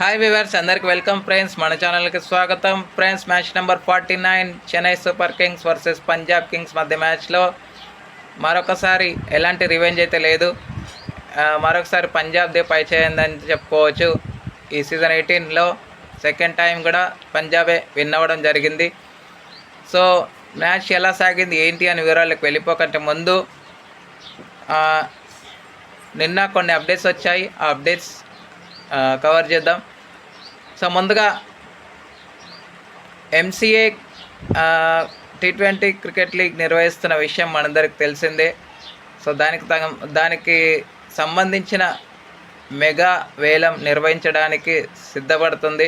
Hi viewers అందరికి welcome friends మన ఛానల్కి స్వాగతం. Friends match number forty nine Chennai Super Kings versus Punjab Kings మధ్య మ్యాచ్లో మరొకసారి ఎలాంటి రివెంజ్ అయితే లేదు. మరొకసారి పంజాబ్దే పై చేయందని చెప్పుకోవచ్చు. ఈ సీజన్ ఎయిటీన్లో సెకండ్ టైం కూడా పంజాబే విన్ అవ్వడం జరిగింది. సో మ్యాచ్ ఎలా సాగింది ఏంటి అని వివరాలకు వెళ్ళిపోకంటే ముందు నిన్న కొన్ని అప్డేట్స్ వచ్చాయి. ఆ అప్డేట్స్ కవర్ చేద్దాం. సో ముందుగా MCA T twenty cricket league నిర్వహిస్తున్న విషయం మనందరికి తెలిసిందే. సో దానికి తగ దానికి సంబంధించిన మెగా వేలం నిర్వహించడానికి సిద్ధపడుతుంది.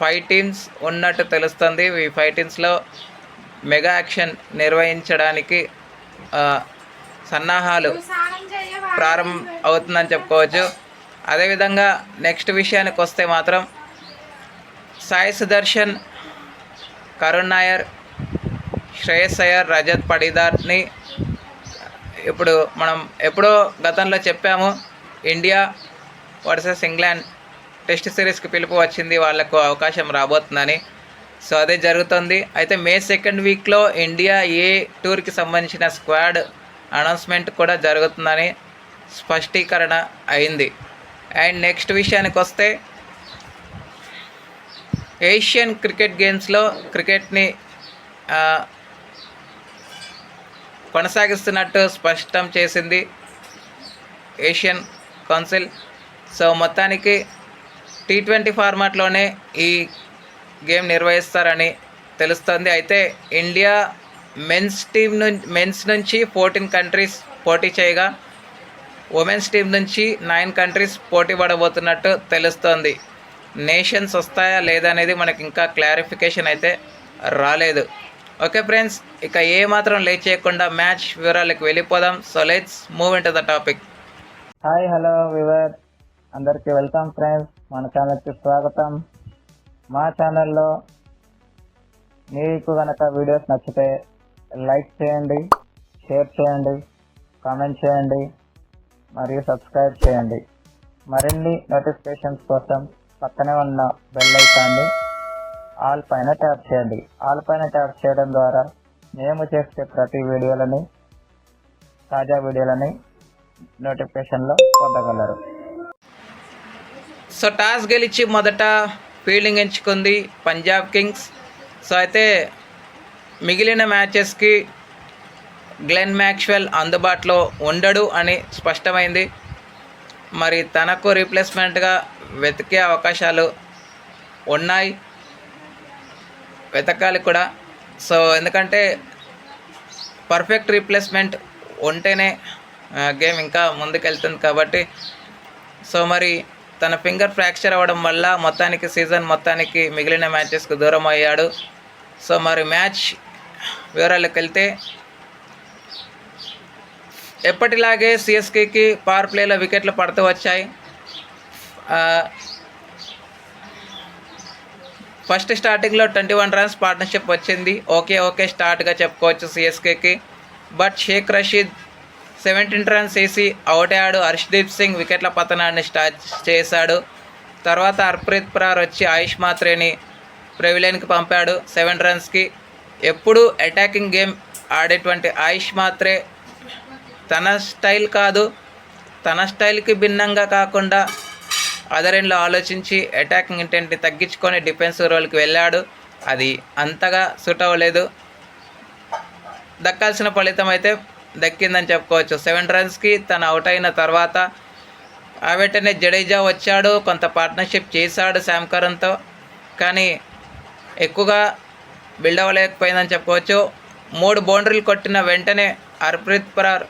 ఫైవ్ టీమ్స్ ఉన్నట్టు తెలుస్తుంది. ఈ ఫైవ్ టీమ్స్లో మెగా యాక్షన్ నిర్వహించడానికి సన్నాహాలు ప్రారంభం అవుతుందని చెప్పుకోవచ్చు. అదేవిధంగా నెక్స్ట్ విషయానికి వస్తే మాత్రం సాయి సుదర్శన్ కరుణ్ నాయర్ శ్రేయస్ అయ్యర్ రజత్ పడిదార్ని ఇప్పుడు మనం ఎప్పుడో గతంలో చెప్పాము ఇండియా వర్సెస్ ఇంగ్లాండ్ టెస్ట్ సిరీస్కి పిలుపు వచ్చింది వాళ్ళకు అవకాశం రాబోతుందని. సో అదే జరుగుతుంది. అయితే మే సెకండ్ వీక్లో ఇండియా ఏ టూర్కి సంబంధించిన స్క్వాడ్ అనౌన్స్మెంట్ కూడా జరుగుతుందని స్పష్టీకరణ అయింది. అండ్ నెక్స్ట్ విషయానికి వస్తే ఏషియన్ క్రికెట్ గేమ్స్లో క్రికెట్ని కొనసాగిస్తున్నట్టు స్పష్టం చేసింది ఏషియన్ కౌన్సిల్. సో మొత్తానికి టీ ట్వంటీ ఫార్మాట్లోనే ఈ గేమ్ నిర్వహిస్తారని తెలుస్తుంది. అయితే ఇండియా మెన్స్ టీం నుంచి మెన్స్ నుంచి ఫోర్టీన్ కంట్రీస్ పోటీ చేయగా ఉమెన్స్ టీం నుంచి నైన్ కంట్రీస్ పోటీ పడబోతున్నట్టు తెలుస్తోంది. నేషన్స్ వస్తాయా లేదా అనేది మనకి ఇంకా క్లారిఫికేషన్ అయితే రాలేదు. ఓకే ఫ్రెండ్స్ ఇక ఏ మాత్రం లేట్ చేయకుండా మ్యాచ్ వివరాలకు వెళ్ళిపోదాం. So let's move into the topic. Hi hello viewer అందరికీ వెల్కమ్ ఫ్రెండ్స్. మన ఛానల్కి స్వాగతం. మా ఛానల్లో మీకు కనుక వీడియోస్ నచ్చితే లైక్ చేయండి షేర్ చేయండి కామెంట్ చేయండి. మరియు సబ్స్క్రైబ్ చేయండి. మరిన్ని నోటిఫికేషన్స్ కోసం పక్కనే ఉన్న బెల్ ఐకాన్ని ఆల్ పైన ట్యాప్ చేయండి. ఆల్ పైన ట్యాప్ చేయడం ద్వారా మేము చేసే ప్రతి వీడియోలని తాజా వీడియోలని నోటిఫికేషన్లో పొందగలరు. సో టాస్ గెలిచి మొదట ఫీల్డింగ్ ఎంచుకుంది పంజాబ్ కింగ్స్ సో అయితే మిగిలిన మ్యాచెస్కి గ్లెన్ మ్యాక్స్వెల్ అందుబాటులో ఉండడు అని స్పష్టమైంది. మరి తనకు రీప్లేస్మెంట్గా వెతికే అవకాశాలు ఉన్నాయి. వెతకాలి కూడా. సో ఎందుకంటే పర్ఫెక్ట్ రీప్లేస్మెంట్ ఉంటేనే గేమ్ ఇంకా ముందుకెళ్తుంది కాబట్టి. సో మరి తన ఫింగర్ ఫ్రాక్చర్ అవ్వడం వల్ల మొత్తానికి సీజన్ మొత్తానికి మిగిలిన మ్యాచెస్కు దూరం అయ్యాడు సో మరి మ్యాచ్ వివరాలకు వెళ్తే ఎప్పటిలాగే సిఎస్కేకి పవర్ ప్లేలో వికెట్లు పడుతూ వచ్చాయి. ఫస్ట్ స్టార్టింగ్లో ట్వంటీ వన్ రన్స్ పార్ట్నర్షిప్ వచ్చింది. ఓకే ఓకే స్టార్ట్గా చెప్పుకోవచ్చు సిఎస్కేకి but Shaik Rasheed seventeen runs వేసి అవుట్ అయ్యాడు. హర్షదీప్ సింగ్ వికెట్ల పతనాన్ని స్టార్ట్ చేశాడు. తర్వాత హర్ప్రీత్ ప్రార్ వచ్చి ఆయుష్ మాత్రేని ప్రెవిలియన్కి పంపాడు. సెవెన్ రన్స్కి ఎప్పుడు అటాకింగ్ గేమ్ ఆడేటువంటి ఆయుష్ మాత్రే తన స్టైల్ కాదు. తన స్టైల్కి భిన్నంగా కాకుండా అదర్ ఎండ్లో ఆలోచించి అటాకింగ్ ఇంటెంట్ని తగ్గించుకొని డిఫెన్స్ రోల్కి వెళ్ళాడు. అది అంతగా సూట్ అవ్వలేదు. దక్కాల్సిన ఫలితం అయితే దక్కిందని చెప్పుకోవచ్చు. సెవెన్ రన్స్కి తను అవుట్ అయిన తర్వాత ఆ వెంటనే జడేజా వచ్చాడు. కొంత పార్ట్నర్షిప్ చేశాడు శామ్ కరణ్తో. కానీ ఎక్కువగా బిల్డ్ అవ్వలేకపోయిందని చెప్పుకోవచ్చు. మూడు బౌండరీలు కొట్టిన వెంటనే హర్ప్రీత్ పరార్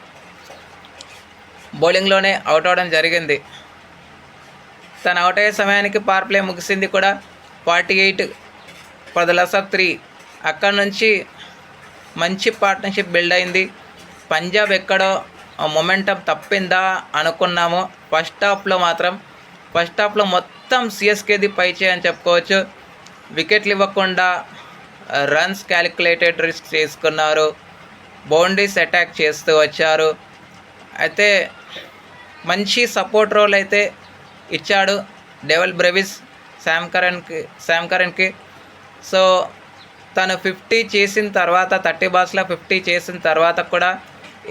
బౌలింగ్లోనే అవుట్ అవడం జరిగింది. తను అవుట్ అయ్యే సమయానికి పవర్ ప్లే ముగిసింది కూడా forty eight for the of three అక్కడ నుంచి మంచి పార్ట్నర్షిప్ బిల్డ్ అయింది. పంజాబ్ ఎక్కడో మొమెంటం తప్పిందా అనుకున్నాము. ఫస్ట్ హాఫ్లో మాత్రం ఫస్ట్ హాఫ్లో మొత్తం సిఎస్కేది పై చేయని చెప్పుకోవచ్చు. వికెట్లు ఇవ్వకుండా రన్స్ క్యాలిక్యులేటెడ్ రిస్క్ చేసుకున్నారు. బౌండరీస్ అటాక్ చేస్తూ వచ్చారు. అయితే మంచి సపోర్ట్ రోల్ అయితే ఇచ్చాడు డెవల్ బ్రెవిస్ శామ్ కరణ్కి శామ్ కరణ్కి సో తను ఫిఫ్టీ చేసిన తర్వాత థర్టీ బాల్స్లో ఫిఫ్టీ చేసిన తర్వాత కూడా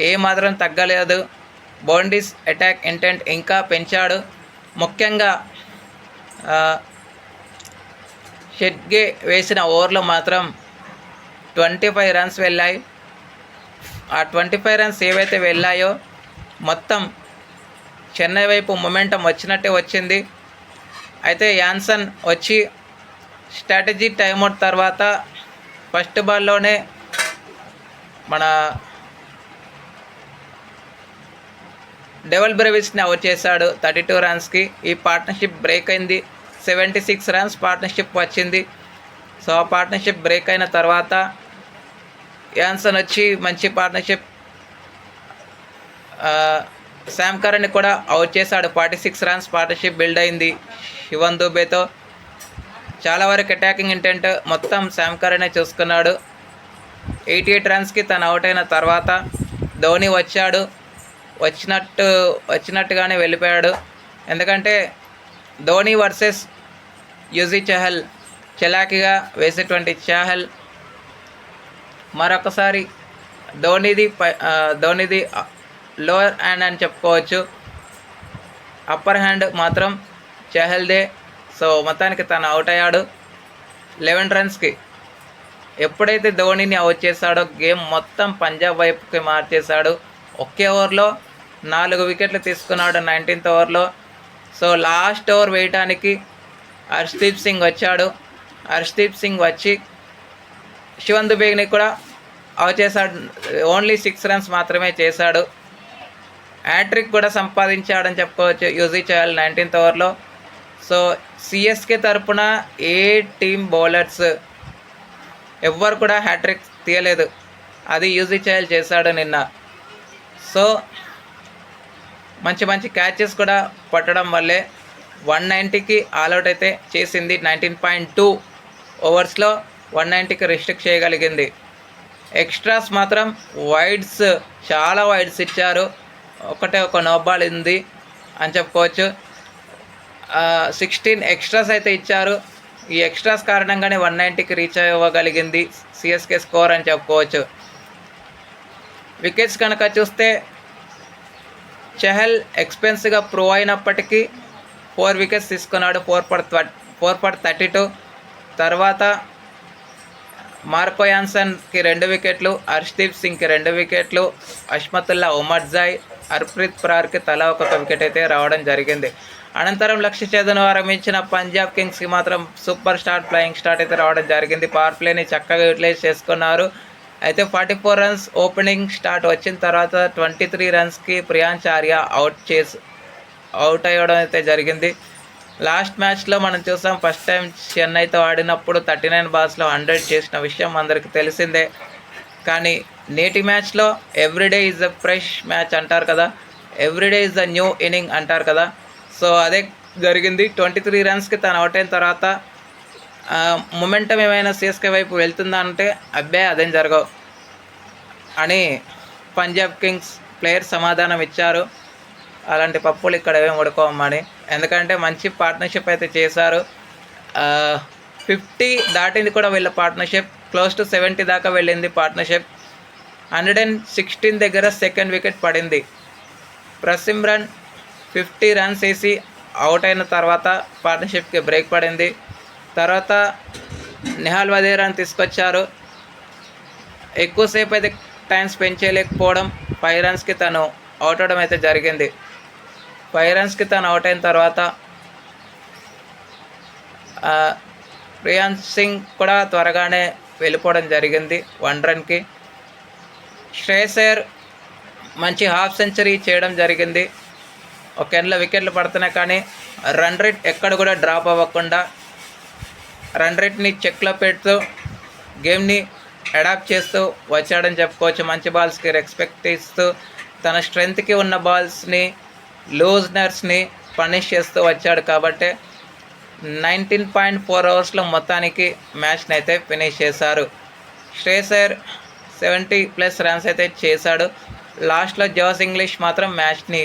ఏ మాత్రం తగ్గలేదు. బౌండీస్ అటాక్ ఇంటెంట్ ఇంకా పెంచాడు. ముఖ్యంగా షెడ్గే వేసిన ఓవర్లో మాత్రం ట్వంటీ ఫైవ్ రన్స్ వెళ్ళాయి. ఆ ట్వంటీ ఫైవ్ రన్స్ ఏవైతే వెళ్ళాయో మొత్తం చెన్నై వైపు మొమెంటం వచ్చినట్టే వచ్చింది. అయితే యాన్సన్ వచ్చి స్ట్రాటజీ టైమౌట్ తర్వాత ఫస్ట్ బాల్లోనే మన డెవల్ బ్రెవిస్ని అవుట్ చేశాడు థర్టీ టూ రన్స్కి ఈ పార్ట్నర్షిప్ బ్రేక్ అయింది. సెవెంటీ సిక్స్ రన్స్ పార్ట్నర్షిప్ వచ్చింది. సో ఆ పార్ట్నర్షిప్ బ్రేక్ అయిన తర్వాత యాన్సన్ వచ్చి మంచి పార్ట్నర్షిప్ శామ్ కరణ్ కూడా అవుట్ చేశాడు. Forty six runs partnership build అయింది. శివన్ దుబేతో చాలా వరకు అటాకింగ్ ఇంటెంట్ మొత్తం శామ్ కరణే చూసుకున్నాడు. ఎయిటీ ఎయిట్ రన్స్కి తను అవుట్ అయిన తర్వాత ధోని వచ్చాడు. వచ్చినట్టు వచ్చినట్టుగానే వెళ్ళిపోయాడు. ఎందుకంటే ధోని వర్సెస్ యూజీ చహల్ చలాకీగా వేసేటువంటి చహల్ మరొకసారి ధోనిది పై ధోనిది లోవర్ హ్యాండ్ అని చెప్పుకోవచ్చు. అప్పర్ హ్యాండ్ మాత్రం చహల్దే. సో మొత్తానికి తను అవుట్ అయ్యాడు. లెవెన్ రన్స్కి ఎప్పుడైతే ధోనిని అవుట్ చేశాడో గేమ్ మొత్తం పంజాబ్ వైపుకి మార్చేశాడు. ఒకే ఓవర్లో నాలుగు వికెట్లు తీసుకున్నాడు నైన్టీన్త్ ఓవర్లో సో లాస్ట్ ఓవర్ వేయటానికి హర్షదీప్ సింగ్ వచ్చాడు. హర్షదీప్ సింగ్ వచ్చి శివన్ దుబేగ్ని కూడా అవుట్ చేశాడు. ఓన్లీ సిక్స్ రన్స్ మాత్రమే చేశాడు. హ్యాట్రిక్ కూడా సంపాదించాడని చెప్పుకోవచ్చు. యూజీ చేయాలి నైన్టీన్త్ ఓవర్లో. సో సిఎస్కే తరపున ఏ టీమ్ బౌలర్స్ ఎవ్వరు కూడా హ్యాట్రిక్ తీయలేదు. అది యూజీ చేయాలి చేశాడు నిన్న. సో మంచి మంచి క్యాచెస్ కూడా పట్టడం వల్లే వన్ నైంటీకి ఆల్అవుట్ అయితే చేసింది నైన్టీన్ పాయింట్ టూ ఓవర్స్లో వన్ నైంటీకి రిస్ట్రిక్ట్ చేయగలిగింది. ఎక్స్ట్రాస్ మాత్రం వైడ్స్ చాలా వైడ్స్ ఇచ్చారు. ఒకటే ఒక నో బాల్ ఉంది అని చెప్పుకోవచ్చు. సిక్స్టీన్ ఎక్స్ట్రాస్ అయితే ఇచ్చారు. ఈ ఎక్స్ట్రాస్ కారణంగానే వన్ నైంటీకి రీచ్ అవ్వగలిగింది సిఎస్కే స్కోర్ అని చెప్పుకోవచ్చు. వికెట్స్ కనుక చూస్తే చెహల్ ఎక్స్పెన్స్గా ప్రూవ్ అయినప్పటికీ ఫోర్ వికెట్స్ తీసుకున్నాడు. Four per four per thirty two తర్వాత మార్కో యాన్సన్కి రెండు వికెట్లు హర్ష్దీప్ సింగ్కి రెండు వికెట్లు అష్మతుల్లా ఉమర్జాయ్ హర్ప్రీత్ ప్రార్కి తలా ఒక్కొక్క వికెట్ అయితే రావడం జరిగింది. అనంతరం లక్ష్య ఛేదను ఆరంభించిన పంజాబ్ కింగ్స్కి మాత్రం సూపర్ స్టార్ ఫ్లయింగ్ స్టార్ట్ అయితే రావడం జరిగింది. పవర్ ప్లేని చక్కగా యూటిలైజ్ చేసుకున్నారు. అయితే forty four runs opening start వచ్చిన తర్వాత ట్వంటీ త్రీ రన్స్కి ప్రియాంచార్య అవుట్ చేసి అవుట్ అయ్యడం అయితే జరిగింది. లాస్ట్ మ్యాచ్లో మనం చూసాం ఫస్ట్ టైం చెన్నైతో ఆడినప్పుడు థర్టీ నైన్ బాల్స్లో హండ్రెడ్ చేసిన విషయం అందరికీ తెలిసిందే. కానీ నేటి మ్యాచ్లో every day is a fresh match అంటారు కదా. Every day is a new inning అంటారు కదా. సో అదే జరిగింది. ట్వంటీ త్రీ రన్స్కి తను అవుట్ అయిన తర్వాత మొమెంటం ఏమైనా సిఎస్కే వైపు వెళ్తుందా అంటే అబ్బే అదేం జరగవు అని పంజాబ్ కింగ్స్ ప్లేయర్ సమాధానం ఇచ్చారు. అలాంటి పప్పులు ఇక్కడ ఏమి ఉడుకోమని ఎందుకంటే మంచి పార్ట్నర్షిప్ అయితే చేశారు. ఫిఫ్టీ దాటింది కూడా వీళ్ళ పార్ట్నర్షిప్ క్లోజ్ టు సెవెంటీ దాకా వెళ్ళింది పార్ట్నర్షిప్ హండ్రెడ్ అండ్ సిక్స్టీన్ దగ్గర సెకండ్ వికెట్ పడింది. ప్రసిమ్రన్ ఫిఫ్టీ రన్స్ వేసి అవుట్ అయిన తర్వాత పార్ట్నర్షిప్కి బ్రేక్ పడింది. తర్వాత నిహాల్ వదేరాని తీసుకొచ్చారు. ఎక్కువసేపు అయితే టైం స్పెండ్ చేయలేకపోవడం ఫైవ్ రన్స్కి తను అవుట్ అవడం అయితే జరిగింది. ఫైవ్ రన్స్కి తను అవుట్ అయిన తర్వాత ఆ, సింగ్ కూడా త్వరగానే వెళ్ళిపోవడం జరిగింది. వన్ రన్కి శ్రేయసర్ మంచి హాఫ్ సెంచరీ చేయడం జరిగింది. ఒక ఎండ్ల వికెట్లు పడుతున్నాయి కానీ రన్ రేట్ ఎక్కడ కూడా డ్రాప్ అవ్వకుండా రన్ రేట్ని చెక్లో పెడుతూ గేమ్ని అడాప్ట్ చేస్తూ వచ్చాడని చెప్పుకోవచ్చు. మంచి బాల్స్కి రెస్పెక్ట్ ఇస్తూ తన స్ట్రెంత్కి ఉన్న బాల్స్ని లూజ్నర్స్ని పనిష్ చేస్తూ వచ్చాడు. కాబట్టి నైన్టీన్ పాయింట్ ఫోర్ అవర్స్లో మొత్తానికి మ్యాచ్ని అయితే ఫినిష్ చేశారు. శ్రేయసర్ సెవెంటీ ప్లస్ రన్స్ అయితే చేశాడు. లాస్ట్లో జోస్ ఇంగ్లీష్ మాత్రం మ్యాచ్ని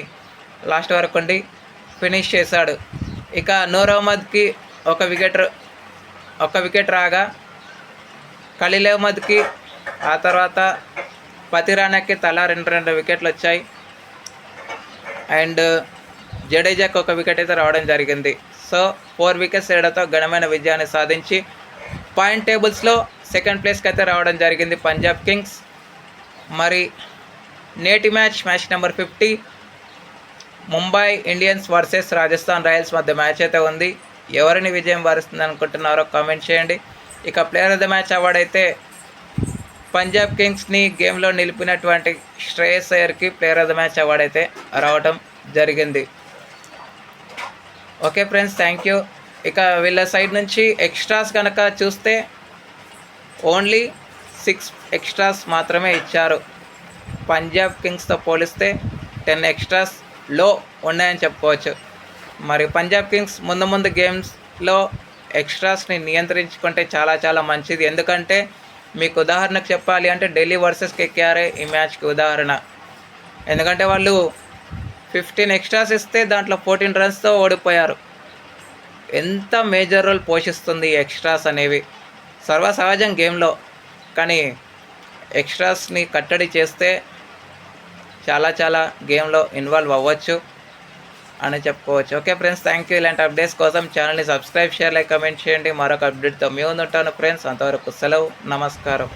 లాస్ట్ వరకు ఉండి ఫినిష్ చేశాడు. ఇక నూర్ అహ్మద్కి ఒక వికెట్ ఒక వికెట్ రాగా ఖలీల్ అహ్మద్కి ఆ తర్వాత పతిరానాకి తలా రెండు రెండు వికెట్లు వచ్చాయి. అండ్ జడేజాకి ఒక వికెట్ అయితే రావడం జరిగింది. సో ఫోర్ వికెట్స్ తేడాతో ఘనమైన విజయాన్ని సాధించి పాయింట్ టేబుల్స్లో సెకండ్ ప్లేస్కి అయితే రావడం జరిగింది పంజాబ్ కింగ్స్. మరి నేటి match match number fifty Mumbai Indians versus Rajasthan Royals మధ్య మ్యాచ్ అయితే ఉంది. ఎవరిని విజయం వారిస్తుంది అనుకుంటున్నారో కామెంట్ చేయండి. ఇక player of the match award అయితే పంజాబ్ కింగ్స్ని గేమ్లో నిలిపినటువంటి Shreyas అయ్యర్కి player of the match award అయితే రావడం జరిగింది. ఓకే ఫ్రెండ్స్ థ్యాంక్ యూ ఇక వీళ్ళ సైడ్ నుంచి ఎక్స్ట్రాస్ కనుక చూస్తే ఓన్లీ సిక్స్ ఎక్స్ట్రాస్ మాత్రమే ఇచ్చారు. పంజాబ్ కింగ్స్తో పోలిస్తే టెన్ ఎక్స్ట్రాస్లో ఉన్నాయని చెప్పుకోవచ్చు. మరి పంజాబ్ కింగ్స్ ముందు ముందు గేమ్స్లో ఎక్స్ట్రాస్ని నియంత్రించుకుంటే చాలా చాలా మంచిది. ఎందుకంటే మీకు ఉదాహరణకు చెప్పాలి అంటే ఢిల్లీ వర్సెస్ కేకేఆర్ఏ ఈ మ్యాచ్కి ఉదాహరణ. ఎందుకంటే వాళ్ళు ఫిఫ్టీన్ ఎక్స్ట్రాస్ ఇస్తే దాంట్లో ఫోర్టీన్ రన్స్తో ఓడిపోయారు. ఎంత మేజర్ రోల్ పోషిస్తుంది ఎక్స్ట్రాస్ అనేవి? సర్వసహజం గేమ్లో. కానీ ఎక్స్ట్రాస్ని కట్టడి చేస్తే చాలా చాలా గేమ్లో ఇన్వాల్వ్ అవ్వచ్చు అని చెప్పుకోవచ్చు. Okay friends thank you. ఇలాంటి అప్డేట్స్ కోసం ఛానల్ని సబ్స్క్రైబ్ షేర్ లైక్ కమెంట్ చేయండి. మరొక అప్డేట్తో మీ ఉంటాను ఫ్రెండ్స్. అంతవరకు సెలవు. నమస్కారం.